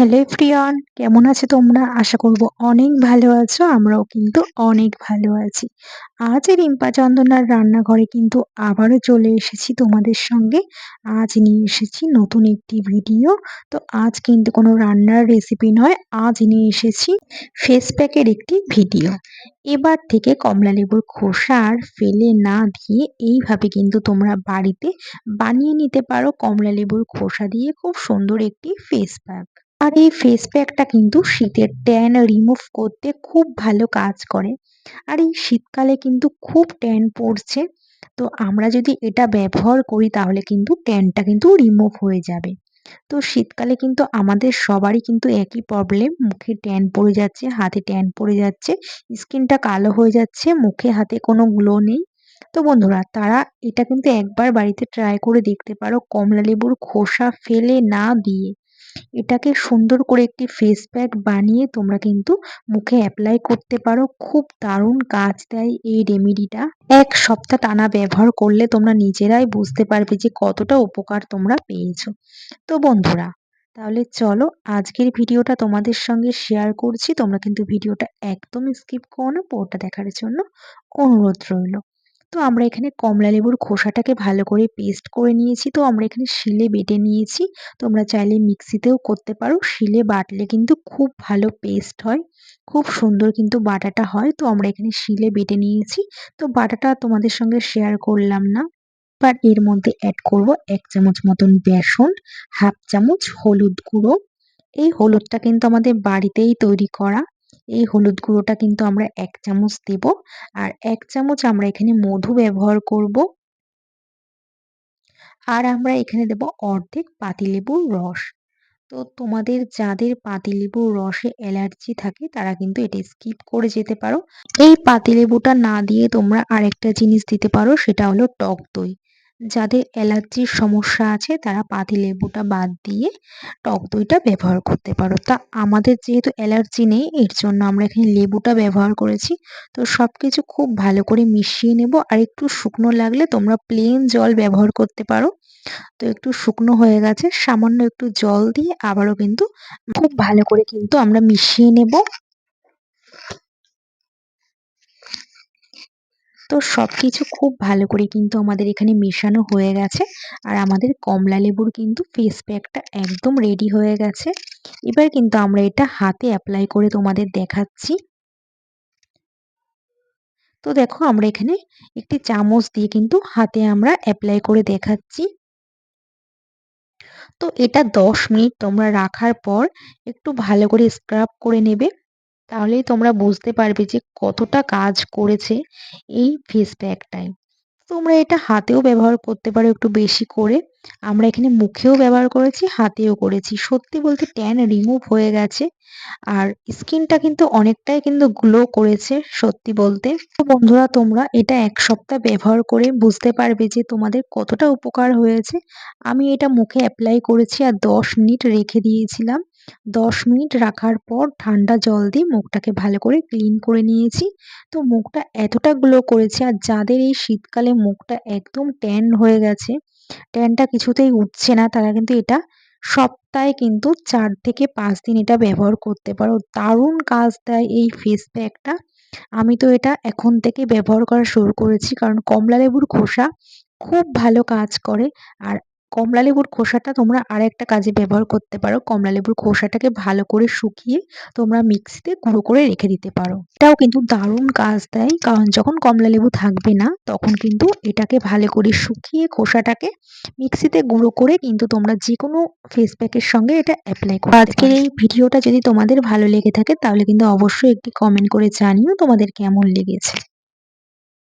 Hello প্রিয়ন, কেমন আছো তোমরা? আশা করব অনেক ভালো আছো, আমরাও কিন্তু অনেক ভালো আছি। আজ রিম্পা চন্দনার রান্নাঘরে কিন্তু আবারও চলে এসেছি তোমাদের সঙ্গে। আজ নিয়ে এসেছি নতুন একটি ভিডিও তো আজ কিন্তু কোনো রান্নার রেসিপি নয়, আজ নিয়ে এসেছি ফেস প্যাকের একটি ভিডিও এবার থেকে কমলা লেবুর খোসা আর ফেলে না দিয়ে এইভাবে কিন্তু তোমরা বাড়িতে বানিয়ে নিতে পারো কমলা লেবুর খোসা দিয়ে। খুব সুন্দর একটি ফেস প্যাক আর এই ফেস প্যাকটা কিন্তু শীতের ট্যান রিমুভ করতে খুব ভালো কাজ করে। আর এই শীতকালে কিন্তু খুব ট্যান পড়ছে তো আমরা যদি এটা ব্যবহার করি, তাহলে কিন্তু ট্যানটা কিন্তু রিমুভ হয়ে যাবে। তো শীতকালে কিন্তু আমাদের সবারই কিন্তু একই প্রবলেম মুখে ট্যান পড়ে যাচ্ছে, হাতে ট্যান পড়ে যাচ্ছে স্কিনটা কালো হয়ে যাচ্ছে, মুখে হাতে কোনো গ্লো নেই। তো বন্ধুরা, তারা এটা কিন্তু একবার বাড়িতে ট্রাই করে দেখতে পারো। কমলা লেবুর খোসা ফেলে না দিয়ে। এটাকে সুন্দর করে একটি ফেস প্যাক বানিয়ে তোমরা কিন্তু মুখে অ্যাপ্লাই করতে পারো। খুব দারুণ কাজ দেয় এই রেমেডিটা এক সপ্তাহ টানা ব্যবহার করলে তোমরা নিজেরাই বুঝতে পারবে যে কতটা উপকার তোমরা পেয়েছ। তো বন্ধুরা, তাহলে চলো আজকের ভিডিওটা তোমাদের সঙ্গে শেয়ার করছি। তোমরা কিন্তু ভিডিওটা একদম স্কিপ করো না, পুরোটা দেখার জন্য অনুরোধ রইল। তো আমরা এখানে কমলা লেবুর খোসাটাকে ভালো করে পেস্ট করে নিয়েছি। তো আমরা এখানে শিলে বেটে নিয়েছি। তোমরা চাইলে মিক্সিতেও করতে পারো। শিলে বাটলে কিন্তু খুব ভালো পেস্ট হয়। খুব সুন্দর কিন্তু বাটাটা হয়। তো আমরা এখানে শিলে বেটে নিয়েছি। তো বাটাটা তোমাদের সঙ্গে শেয়ার করলাম না। এবার এর মধ্যে অ্যাড করব এক চামচ মতন বেসন হাফ চামচ হলুদ গুঁড়ো। এই হলুদটা কিন্তু আমাদের বাড়িতেই তৈরি করা। এই হলুদ গুঁড়োটা কিন্তু আমরা এক চামচ দেব। আর এক চামচ আমরা এখানে মধু ব্যবহার করব। আর আমরা এখানে দেব অর্ধেক পাতিলেবুর রস। তো তোমাদের যাদের পাতিলেবুর রসে অ্যালার্জি থাকে, তারা কিন্তু এটা স্কিপ করে যেতে পারো। এই পাতিলেবুটা না দিয়ে তোমরা আরেকটা জিনিস দিতে পারো, সেটা হলো টক দই। যাদের অ্যালার্জির সমস্যা আছে, তারা পাতিলেবুটা বাদ দিয়ে টক দইটা ব্যবহার করতে পারো। তা আমাদের যেহেতু অ্যালার্জি নেই, এর জন্য আমরা এখানে লেবুটা ব্যবহার করেছি। তো সব কিছু খুব ভালো করে মিশিয়ে নেব। আর একটু শুকনো লাগলে তোমরা প্লেন জল ব্যবহার করতে পারো। তো একটু শুকনো হয়ে গেছে, সামান্য একটু জল দিয়ে আবারও কিন্তু খুব ভালো করে কিন্তু আমরা মিশিয়ে নেব। তো সব কিছু খুব ভালো করে কিন্তু আমাদের এখানে মেশানো হয়ে গেছে। আর আমাদের কমলা লেবুর কিন্তু ফেস প্যাকটা একদম রেডি হয়ে গেছে। এবার কিন্তু আমরা এটা হাতে অ্যাপ্লাই করে তোমাদের দেখাচ্ছি। তো দেখো আমরা এখানে একটি চামচ দিয়ে কিন্তু হাতে আমরা অ্যাপ্লাই করে দেখাচ্ছি। তো এটা দশ মিনিট তোমরা রাখার পর একটু ভালো করে স্ক্রাব করে নেবে। তাহলেই তোমরা বুঝতে পারবে যে কতটা কাজ করেছে এই ফেস প্যাকটায় তোমরা এটা হাতেও ব্যবহার করতে পারো একটু বেশি করে। আমরা এখানে মুখেও ব্যবহার করেছি, হাতেও করেছি। সত্যি বলতে ট্যান রিমুভ হয়ে গেছে আর স্কিনটা কিন্তু অনেকটাই কিন্তু গ্লো করেছে, সত্যি বলতে। তো বন্ধুরা, তোমরা এটা এক সপ্তাহ ব্যবহার করে বুঝতে পারবে যে তোমাদের কতটা উপকার হয়েছে। আমি এটা মুখে অ্যাপ্লাই করেছি আর দশ মিনিট রেখে দিয়েছিলাম। দশ মিনিট রাখার পর ঠান্ডা জল দিয়ে মুখটাকে ভালো করে ক্লিন করে নিয়েছি। তো মুখটা এতটা গ্লো করেছে আর যাদের এই শীতকালে মুখটা একদম ট্যান হয়ে গেছে, ট্যানটা কিছুতেই উঠছে না, তারা কিন্তু এটা সপ্তাহে কিন্তু চার থেকে পাঁচ দিন এটা ব্যবহার করতে পারো। দারুণ কাজ দেয় এই ফেস প্যাকটা আমি তো এটা এখন থেকে ব্যবহার করা শুরু করেছি কারণ কমলা লেবুর খোসা খুব ভালো কাজ করে আর কমলা লেবুর খোসাটা তোমরা আর একটা কাজে ব্যবহার করতে পারো। কমলা লেবুর খোসাটাকে ভালো করে শুকিয়ে তোমরা মিক্সিতে গুঁড়ো করে রেখে দিতে পারো। এটাও কিন্তু দারুণ কাজ দেয়। কারণ যখন কমলা লেবু থাকবে না, তখন কিন্তু এটাকে ভালো করে শুকিয়ে খোসাটাকে মিক্সিতে গুঁড়ো করে কিন্তু তোমরা যে কোনো ফেস প্যাকের সঙ্গে এটা অ্যাপ্লাই করো আজকের এই ভিডিওটা যদি তোমাদের ভালো লেগে থাকে, তাহলে কিন্তু অবশ্যই একটি কমেন্ট করে জানিও তোমাদের কেমন লেগেছে।